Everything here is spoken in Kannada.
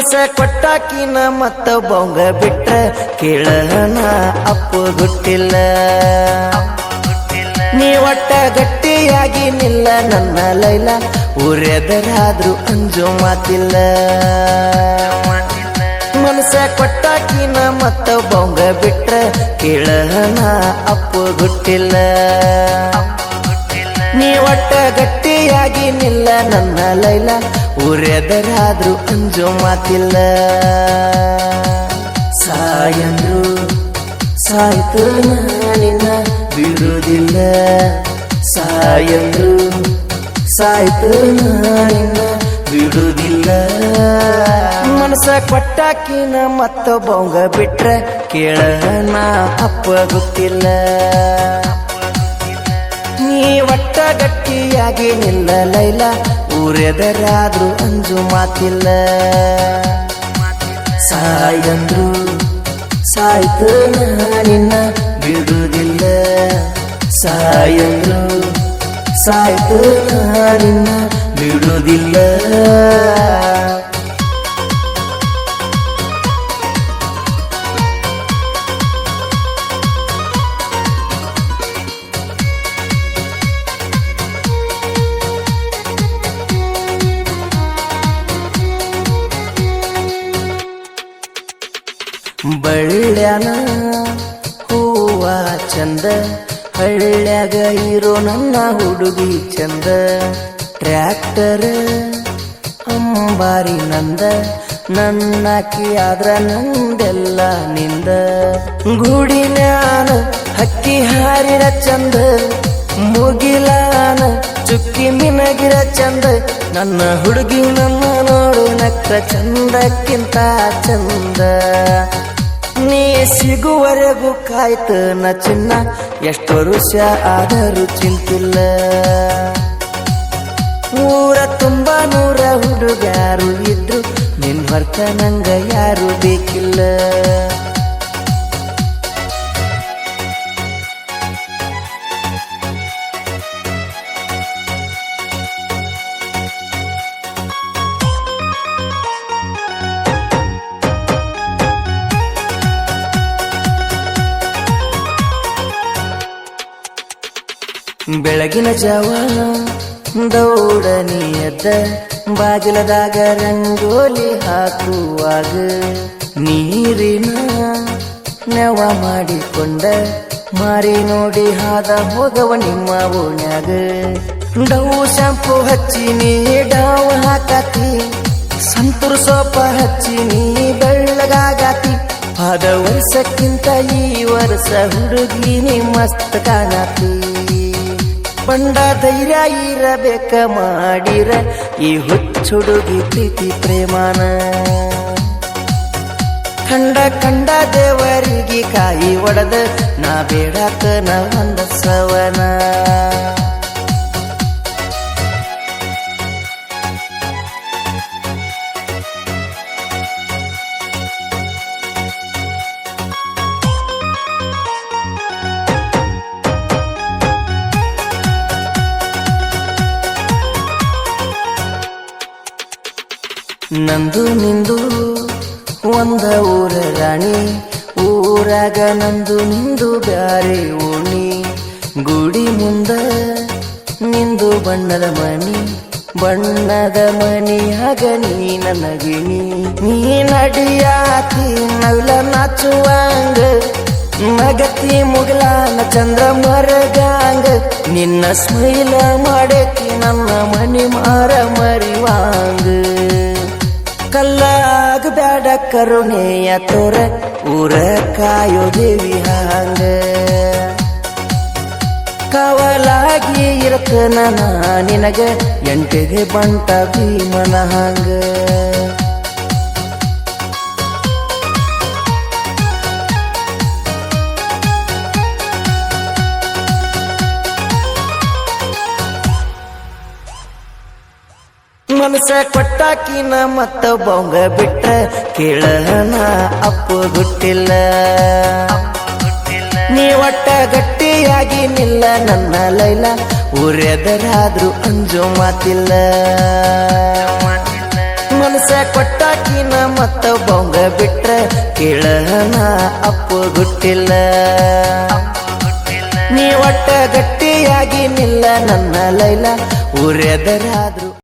ಮನಸ ಕೊಟ್ಟಾಕಿನ ಮತ್ತ ಬೊಂಗ ಬಿಟ್ಟ ಕೇಳನ ಅಪ್ಪು ಗುಟ್ಟಿಲ್ಲ ನೀ ಒಟ್ಟ ಗಟ್ಟಿಯಾಗಿ ನಿಲ್ಲ ನನ್ನ ಲೈಲ ಉರೆದರಾದ್ರೂ ಅಂಜು ಮಾತಿಲ್ಲ. ಮನಸ ಕೊಟ್ಟಾಕಿನ ಮತ್ತ ಬೊಂಗ ಬಿಟ್ಟ ಕೇಳನ ಅಪ್ಪು ಗುಟ್ಟಿಲ್ಲ ನೀ ಒಟ್ಟ ಗಟ್ಟಿಯಾಗಿ ನಿಲ್ಲ ನನ್ನ ಲೈಲ. ಊರೆದರಾದ್ರೂ ಅಂಜೋ ಮಾತಿಲ್ಲ. ಸಾಯಂದ್ರು ಸಾಯ್ತು ನಾನಿನ ಬಿಡುವುದಿಲ್ಲ. ಸಾಯಂದ್ರು ಸಾಯ್ತು ನಾನಿನ ಬಿಡುವುದಿಲ್ಲ. ಮನಸ ಕೊಟ್ಟಾಕಿನ ಮತ್ತೊಬ್ಬಂಗ ಬಿಟ್ರೆ ಕೇಳ ಅಪ್ಪ ಗೊತ್ತಿಲ್ಲ. ನೀ ಒಟ್ಟ ಗಟ್ಟಿಯಾಗಿ ನಿಲ್ಲ ಲೈಲ ಊರೆದರಾದ್ರೂ ಅಂಜು ಮಾತಿಲ್ಲ. ಸಾಯಂದ್ರು ಸಾಯ್ತು ನಿನ್ನ ಬಿಡುವುದಿಲ್ಲ ಸಾಯಂದ್ರು ಸಾಯ್ತು ನಿನ್ನ ಬಿಡುವುದಿಲ್ಲ ಬಳ್ಳ್ಯಾನ ಹೂವ ಚಂದ, ಹಳ್ಳ್ಯಾಗ ಇರೋ ನನ್ನ ಹುಡುಗಿ ಚಂದ. ಟ್ರ್ಯಾಕ್ಟರ್, ಅಂಬಾರಿ ನಂದ ನನ್ನಾಕಿ ಆದ್ರ ನಂದೆಲ್ಲ ನಿಂದ. ಗುಡಿನಾನ ಹಕ್ಕಿ ಹಾರಿರ ಚಂದ, ಮುಗಿಲಾನ ಚುಕ್ಕಿ ಮಿನಗಿರ ಚಂದ. ನನ್ನ ಹುಡುಗಿ ನನ್ನ ನೋಡು ನಕ್ಕ ಚಂದಕ್ಕಿಂತ ಚಂದ. ನೀ ಸಿಗುವರೆಗೂ ಕಾಯ್ತ ನ ಚಿನ್ನ ಎಷ್ಟು ವರುಷ ಆದರೂ ಚಿಂತಿಲ್ಲ. ಊರ ತುಂಬ ನೂರ ಹುಡುಗಾರು ಇದ್ರು, ನಿನ್ ಹೊರ್ತ ನಂಗ ಯಾರು ಬೇಕಿಲ್ಲ. ಬೆಳಗಿನ ಜಾವ ದೌಡನಿಯದ ಬಾಗಿಲದಾಗ ರಂಗೋಲಿ ಹಾಕುವಾಗ ನೀರಿನ ನೆವ ಮಾಡಿಕೊಂಡ ಮಾರಿ ನೋಡಿ ಹಾದ ಹೋಗವ ನಿಮ್ಮ ಓಣ್ಯಾಗ. ಡವು ಶಾಂಪು ಹಚ್ಚಿ ನೀ ಡಾವ್ ಹಾಕತಿ, ಸಂತೂರ್ ಸೋಪ ಹಚ್ಚಿ ನೀ ಬೆಳ್ಳಗಾಗತಿ. ಆದ ವರ್ಷಕ್ಕಿಂತ ಈ ವರ್ಷ ಹುಡುಗಿ ನೀ ಮಸ್ತ್ ಕಾಣತಿ ಬಂಡ ಧೈರ್ಯ ಇರಬೇಕ ಮಾಡಿರ ಈ ಹುಚ್ಚುಡುಗಿ ಪ್ರೀತಿ ಪ್ರೇಮನ. ಕಂಡ ಕಂಡ ದೇವರಿಗೆ ಕಾಯಿ ಒಡೆದ, ನಾ ಬೇಡಕ ನ ಒಂದ ಸವನ. ನಂದು ನಿಂದು ಒಂದ ಊರ ರಾಣಿ, ಊರಾಗ ನಂದು ನಿಂದು ಬ್ಯಾರೆ ಓಣಿ. ಗುಡಿ ಮುಂದ ನಿಂದು ಬಣ್ಣದ ಮಣಿ, ಬಣ್ಣದ ಮಣಿಯಾಗ ನೀ ನನಗಿಣಿ. ನೀ ನಡಿಯಾತಿ ನವಿಲ ನಾಚುವಂಗ, ನಗತಿ ಮುಗಲಾನ ಚಂದ್ರ ಮರಗಾಂಗ. ನಿನ್ನ ಸ್ಮೈಲ ಮಾಡಕ್ಕೆ ನನ್ನ ಮನಿ ಮಾರ ಮರಿವಾಂಗ. ಕಲ್ಲಾಗ ಬ್ಯಾಡ ಕರುಣೆಯ ತೋರ, ಊರ ಕಾಯೋ ದೇವಿ ಹಾಂಗ. ಕವಲಾಗಿ ಇರತನ ನಿನಗೆ, ಎಂಟಿಗೆ ಬಂಟ ಭೀಮನ ಹಾಂಗ. ಮನಸ ಕೊಟ್ಟಾಕಿನ ಮತ್ತ ಬೊಂಗ ಬಿಟ್ಟ ಕೇಳನ ಅಪ್ಪು ಗುಟ್ಟಿಲ್ಲ ನೀ ಒಟ್ಟ ಗಟ್ಟಿಯಾಗಿ ನಿಲ್ಲ ನನ್ನ ಲೈಲ ಉರೆದರಾದ್ರೂ ಅಂಜು ಮಾತಿಲ್ಲ. ಮನಸ ಕೊಟ್ಟಾಕಿನ ಮತ್ತ ಬೊಂಗ ಬಿಟ್ರ ಕೇಳನ ಅಪ್ಪು ಗುಟ್ಟಿಲ್ಲ ನೀ ಒಟ್ಟ ಗಟ್ಟಿಯಾಗಿ ನಿಲ್ಲ ನನ್ನ ಲೈಲ, ಊರೆದರಾದ್ರು